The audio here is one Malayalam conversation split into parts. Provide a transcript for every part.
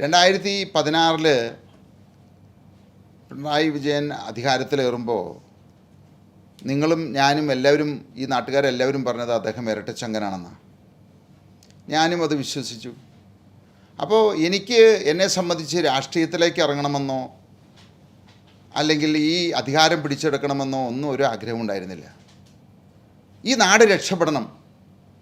രണ്ടായിരത്തി പതിനാറിൽ പിണറായി വിജയൻ അധികാരത്തിലേറുമ്പോൾ നിങ്ങളും ഞാനും എല്ലാവരും ഈ നാട്ടുകാരെല്ലാവരും പറഞ്ഞത് അദ്ദേഹം ഇരട്ടച്ചങ്കനാണെന്നാണ് ഞാനും അത് വിശ്വസിച്ചു. അപ്പോൾ എനിക്ക് എന്നെ സംബന്ധിച്ച് രാഷ്ട്രീയത്തിലേക്ക് ഇറങ്ങണമെന്നോ അല്ലെങ്കിൽ ഈ അധികാരം പിടിച്ചെടുക്കണമെന്നോ ഒന്നും ഒരു ആഗ്രഹം ഉണ്ടായിരുന്നില്ല ഈ നാട് രക്ഷപ്പെടണം.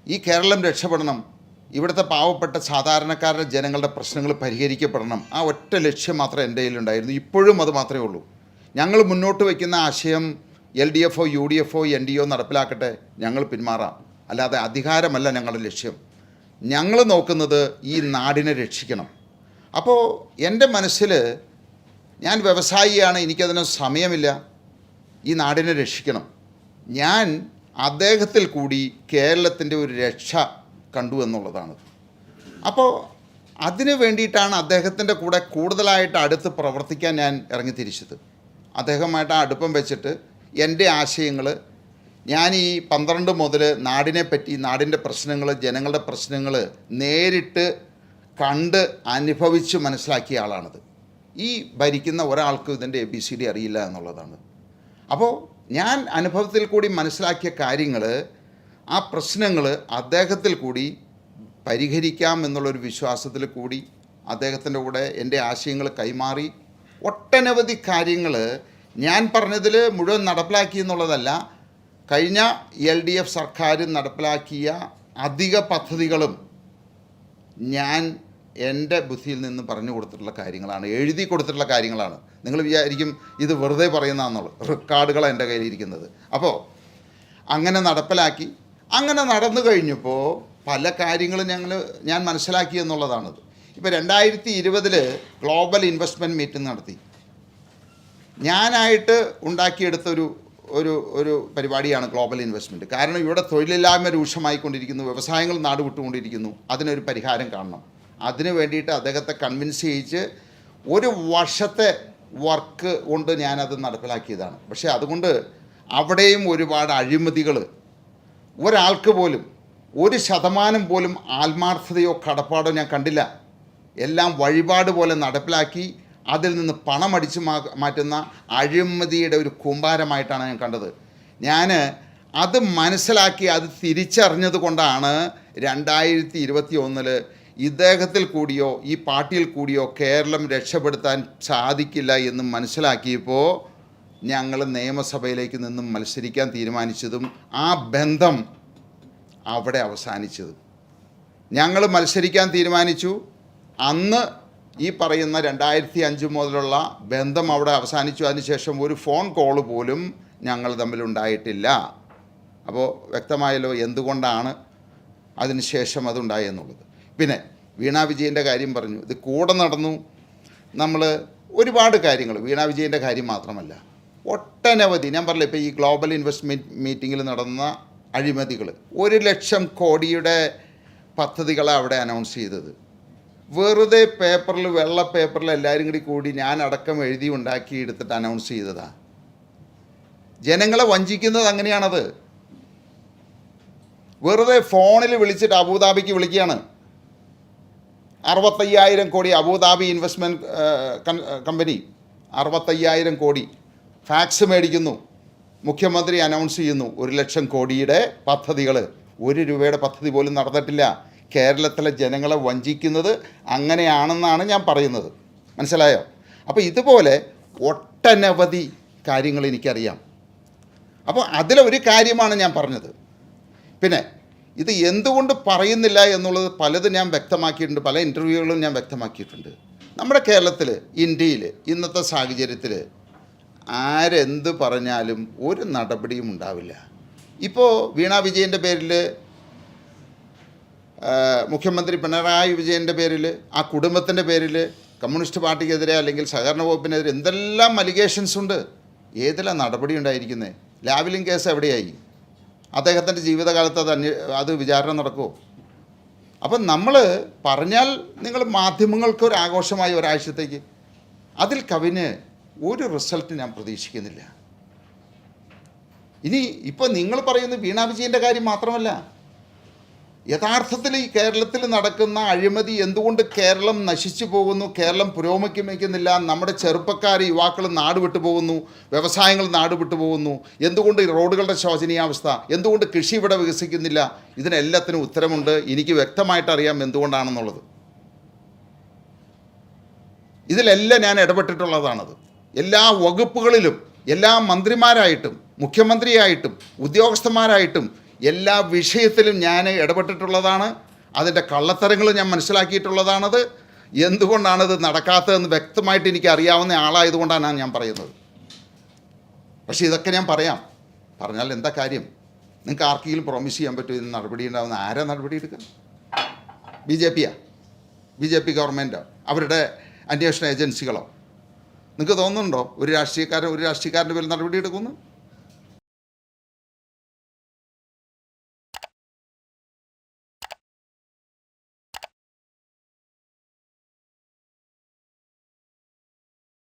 ഈ കേരളം രക്ഷപ്പെടണം. ഇവിടുത്തെ പാവപ്പെട്ട സാധാരണക്കാരുടെ ജനങ്ങളുടെ പ്രശ്നങ്ങൾ പരിഹരിക്കപ്പെടണം. ആ ഒറ്റ ലക്ഷ്യം മാത്രമേ എന്റെ കയ്യിലുണ്ടായിരുന്നു ഇപ്പോഴും അത് മാത്രമേ ഉള്ളൂ. ഞങ്ങൾ മുന്നോട്ട് വയ്ക്കുന്ന ആശയം L D F U D F N D O നടപ്പിലാക്കട്ടെ ഞങ്ങൾ പിന്മാറാം. അല്ലാതെ അധികാരമല്ല ഞങ്ങളുടെ ലക്ഷ്യം. ഞങ്ങൾ നോക്കുന്നത് ഈ നാടിനെ രക്ഷിക്കണം. അപ്പോൾ എന്റെ മനസ്സിൽ ഞാൻ വ്യവസായിയാണ് എനിക്കതിന് സമയമില്ല. ഈ നാടിനെ രക്ഷിക്കണം. ഞാൻ അദ്ദേഹത്തിൽ കൂടി കേരളത്തിന്റെ ഒരു രക്ഷ കണ്ടു എന്നുള്ളതാണ്. അപ്പോൾ അതിന് വേണ്ടിയിട്ടാണ് അദ്ദേഹത്തിന്റെ കൂടെ കൂടുതലായിട്ട് അടുത്ത് പ്രവർത്തിക്കാൻ ഞാൻ ഇറങ്ങി തിരിച്ചത്. അദ്ദേഹമായിട്ട് ആ അടുപ്പം വെച്ചിട്ട് എന്റെ ആശയങ്ങൾ ഞാൻ ഈ പന്ത്രണ്ട് മുതൽ നാടിനെ പറ്റി നാടിന്റെ പ്രശ്നങ്ങൾ ജനങ്ങളുടെ പ്രശ്നങ്ങൾ നേരിട്ട് കണ്ട് അനുഭവിച്ച് മനസ്സിലാക്കിയ ആളാണിത്. ഈ ഭരിക്കുന്ന ഒരാൾക്കും ഇതിന്റെ എ ബി സി ഡി അറിയില്ല എന്നുള്ളതാണ്. അപ്പോൾ ഞാൻ അനുഭവത്തിൽ കൂടി മനസ്സിലാക്കിയ കാര്യങ്ങൾ ആ പ്രശ്നങ്ങൾ അദ്ദേഹത്തിൽ കൂടി പരിഹരിക്കാം എന്നുള്ളൊരു വിശ്വാസത്തിൽ കൂടി അദ്ദേഹത്തിന്റെ കൂടെ എന്റെ ആശയങ്ങൾ കൈമാറി. ഒട്ടനവധി കാര്യങ്ങൾ ഞാൻ പറഞ്ഞതിൽ മുഴുവൻ നടപ്പിലാക്കി എന്നുള്ളതല്ല കഴിഞ്ഞ എൽ ഡി എഫ് സർക്കാർ നടപ്പിലാക്കിയ അധിക പദ്ധതികളും ഞാൻ എന്റെ ബുദ്ധിയിൽ നിന്ന് പറഞ്ഞു കൊടുത്തിട്ടുള്ള കാര്യങ്ങളാണ് എഴുതി കൊടുത്തിട്ടുള്ള കാര്യങ്ങളാണ്. നിങ്ങൾ വിചാരിക്കും ഇത് വെറുതെ പറയുന്നതെന്നുള്ളത് റെക്കോർഡുകളാണ് എന്റെ കയ്യിലിരിക്കുന്നത്. അപ്പോൾ അങ്ങനെ നടപ്പിലാക്കി അങ്ങനെ നടന്നു കഴിഞ്ഞപ്പോൾ പല കാര്യങ്ങളും ഞങ്ങൾ ഞാൻ മനസ്സിലാക്കി എന്നുള്ളതാണത്. ഇപ്പോൾ രണ്ടായിരത്തി ഇരുപതിൽ ഗ്ലോബൽ ഇൻവെസ്റ്റ്മെന്റ് മീറ്റിംഗ് നടത്തി. ഞാനായിട്ട് ഉണ്ടാക്കിയെടുത്തൊരു ഒരു ഒരു പരിപാടിയാണ് ഗ്ലോബൽ ഇൻവെസ്റ്റ്മെന്റ് കാരണം ഇവിടെ തൊഴിലില്ലായ്മ രൂക്ഷമായിക്കൊണ്ടിരിക്കുന്നു വ്യവസായങ്ങൾ നാടുവിട്ടുകൊണ്ടിരിക്കുന്നു അതിനൊരു പരിഹാരം കാണണം. അതിന് വേണ്ടിയിട്ട് അദ്ദേഹത്തെ കൺവിൻസ് ചെയ്യിച്ച് ഒരു വർഷത്തെ വർക്ക് കൊണ്ട് ഞാനത് നടപ്പിലാക്കിയതാണ്. പക്ഷേ അതുകൊണ്ട് അവിടെയും ഒരുപാട് അഴിമതികൾ ഒരാൾക്ക് പോലും ഒരു ശതമാനം പോലും ആത്മാർത്ഥതയോ കടപ്പാടോ ഞാൻ കണ്ടില്ല. എല്ലാം വഴിപാട് പോലെ നടപ്പിലാക്കി അതിൽ നിന്ന് പണം അടിച്ചു മാറ്റുന്ന അഴിമതിയുടെ ഒരു കൂമ്പാരമായിട്ടാണ് ഞാൻ കണ്ടത്. ഞാൻ അത് മനസ്സിലാക്കി അത് തിരിച്ചറിഞ്ഞത് കൊണ്ടാണ് രണ്ടായിരത്തി ഇരുപത്തി ഒന്നിൽ ഇദ്ദേഹത്തിൽ കൂടിയോ ഈ പാർട്ടിയിൽ കൂടിയോ കേരളം രക്ഷപ്പെടുത്താൻ സാധിക്കില്ല എന്ന് മനസ്സിലാക്കിയപ്പോൾ ഞങ്ങൾ നിയമസഭയിലേക്ക് നിന്നും മത്സരിക്കാൻ തീരുമാനിച്ചതും ആ ബന്ധം അവിടെ അവസാനിച്ചതും. ഞങ്ങൾ മത്സരിക്കാൻ തീരുമാനിച്ചു. അന്ന് ഈ പറയുന്ന രണ്ടായിരത്തി അഞ്ച് മുതലുള്ള ബന്ധം അവിടെ അവസാനിച്ചു. അതിനുശേഷം ഒരു ഫോൺ കോൾ പോലും ഞങ്ങൾ തമ്മിലുണ്ടായിട്ടില്ല അപ്പോൾ വ്യക്തമായല്ലോ എന്തുകൊണ്ടാണ് അതിനുശേഷം അതുണ്ടായെന്നുള്ളത് പിന്നെ വീണ വിജയന്റെ കാര്യം പറഞ്ഞു. ഇത് കൂടെ നടന്നു. നമ്മൾ ഒരുപാട് കാര്യങ്ങൾ. വീണ വിജയന്റെ കാര്യം മാത്രമല്ല. ഒട്ടനവധി. ഞാൻ പറഞ്ഞില്ല ഇപ്പോൾ ഈ ഗ്ലോബൽ ഇൻവെസ്റ്റ്മെന്റ് മീറ്റിങ്ങിൽ നടന്ന അഴിമതികൾ. ഒരു ലക്ഷം കോടിയുടെ പദ്ധതികളാണ് അവിടെ അനൗൺസ് ചെയ്തത്. വെറുതെ പേപ്പറിൽ വെള്ള പേപ്പറിൽ എല്ലാവരും കൂടി കൂടി ഞാൻ അടക്കം എഴുതി ഉണ്ടാക്കി എടുത്തിട്ട് അനൗൺസ് ചെയ്തതാണ് ജനങ്ങളെ വഞ്ചിക്കുന്നത് അങ്ങനെയാണത്. വെറുതെ ഫോണിൽ വിളിച്ചിട്ട് അബുദാബിക്ക് വിളിക്കുകയാണ്. അറുപത്തയ്യായിരം കോടി അബുദാബി ഇൻവെസ്റ്റ്മെന്റ് കമ്പനി. അറുപത്തയ്യായിരം കോടി. ഫാക്സ് മേടിക്കുന്നു. മുഖ്യമന്ത്രി അനൗൺസ് ചെയ്യുന്നു. ഒരു ലക്ഷം കോടിയുടെ പദ്ധതികൾ ഒരു രൂപയുടെ പദ്ധതി പോലും നടന്നിട്ടില്ല. കേരളത്തിലെ ജനങ്ങളെ വഞ്ചിക്കുന്നത് അങ്ങനെയാണെന്നാണ് ഞാൻ പറയുന്നത്. മനസ്സിലായോ? അപ്പോൾ ഇതുപോലെ ഒട്ടനവധി കാര്യങ്ങൾ എനിക്കറിയാം. അപ്പോൾ അതിലൊരു കാര്യമാണ് ഞാൻ പറഞ്ഞത്. പിന്നെ ഇത് എന്തുകൊണ്ട് പറയുന്നില്ല എന്നുള്ളത് പലതും ഞാൻ വ്യക്തമാക്കിയിട്ടുണ്ട്. പല ഇന്റർവ്യൂകളും ഞാൻ വ്യക്തമാക്കിയിട്ടുണ്ട്. നമ്മുടെ കേരളത്തിൽ ഇന്ത്യയിൽ ഇന്നത്തെ സാഹചര്യത്തിൽ ആരെന്ത് പറഞ്ഞാലും ഒരു നടപടിയും ഉണ്ടാവില്ല. ഇപ്പോൾ വീണ വിജയന്റെ പേരിൽ മുഖ്യമന്ത്രി പിണറായി വിജയന്റെ പേരിൽ ആ കുടുംബത്തിന്റെ പേരിൽ കമ്മ്യൂണിസ്റ്റ് പാർട്ടിക്കെതിരെ അല്ലെങ്കിൽ സഹകരണ വകുപ്പിനെതിരെ എന്തെല്ലാം അലിഗേഷൻസ് ഉണ്ട്? ഏതെല്ലാം നടപടി ഉണ്ടായിരിക്കുന്നത് ലാവലിംഗ് കേസ് എവിടെയായി? അദ്ദേഹത്തിന്റെ ജീവിതകാലത്ത് അത് അന്വേ അത് വിചാരണ നടക്കുമോ അപ്പം നമ്മൾ പറഞ്ഞാൽ നിങ്ങൾ മാധ്യമങ്ങൾക്ക് ഒരു ആഘോഷമായി ഒരാഴ്ചത്തേക്ക്. അതിൽ കവിന് ഒരു റിസൾട്ട് ഞാൻ പ്രതീക്ഷിക്കുന്നില്ല. ഇനി ഇപ്പോൾ നിങ്ങൾ പറയുന്നത് വീണ വിജയന്റെ കാര്യം മാത്രമല്ല. യഥാർത്ഥത്തിൽ ഈ കേരളത്തിൽ നടക്കുന്ന അഴിമതി എന്തുകൊണ്ട് കേരളം നശിച്ചു പോകുന്നു? കേരളം പുരോഗമിക്കുന്നില്ല. നമ്മുടെ ചെറുപ്പക്കാർ യുവാക്കൾ നാട് വിട്ടു പോകുന്നു. വ്യവസായങ്ങൾ നാട് വിട്ടു പോകുന്നു. എന്തുകൊണ്ട് റോഡുകളുടെ ശോചനീയാവസ്ഥ? എന്തുകൊണ്ട് കൃഷി ഇവിടെ വികസിക്കുന്നില്ല? ഇതിനെല്ലാത്തിനും ഉത്തരമുണ്ട്. എനിക്ക് വ്യക്തമായിട്ട് അറിയാം എന്തുകൊണ്ടാണെന്നുള്ളത്. ഇതിലെല്ലാം ഞാൻ ഇടപെട്ടിട്ടുള്ളതാണത്. എല്ലാ വകുപ്പുകളിലും എല്ലാ മന്ത്രിമാരായിട്ടും മുഖ്യമന്ത്രിയായിട്ടും ഉദ്യോഗസ്ഥന്മാരായിട്ടും എല്ലാ വിഷയത്തിലും ഞാൻ ഇടപെട്ടിട്ടുള്ളതാണ്. അതിന്റെ കള്ളത്തരങ്ങൾ ഞാൻ മനസ്സിലാക്കിയിട്ടുള്ളതാണത്. എന്തുകൊണ്ടാണിത് നടക്കാത്തതെന്ന് വ്യക്തമായിട്ട് എനിക്ക് അറിയാവുന്ന ആളായതുകൊണ്ടാണ് ഞാൻ പറയുന്നത്. പക്ഷേ ഇതൊക്കെ ഞാൻ പറയാം. പറഞ്ഞാൽ എന്താ കാര്യം? നിങ്ങൾക്ക് ആർക്കെങ്കിലും പ്രോമിസ് ചെയ്യാൻ പറ്റുമോ? ഇതിന് നടപടി ഉണ്ടാവുന്ന ആരാ നടപടി എടുക്കുക? ബി ജെ പിയാ? ബി ജെ പി ഗവൺമെന്റോ അവരുടെ അന്വേഷണ ഏജൻസികളോ നിങ്ങൾക്ക് തോന്നുന്നുണ്ടോ? ഒരു രാഷ്ട്രീയക്കാരൻ ഒരു രാഷ്ട്രീയക്കാരന്റെ പേരിൽ നടപടി എടുക്കുന്നു?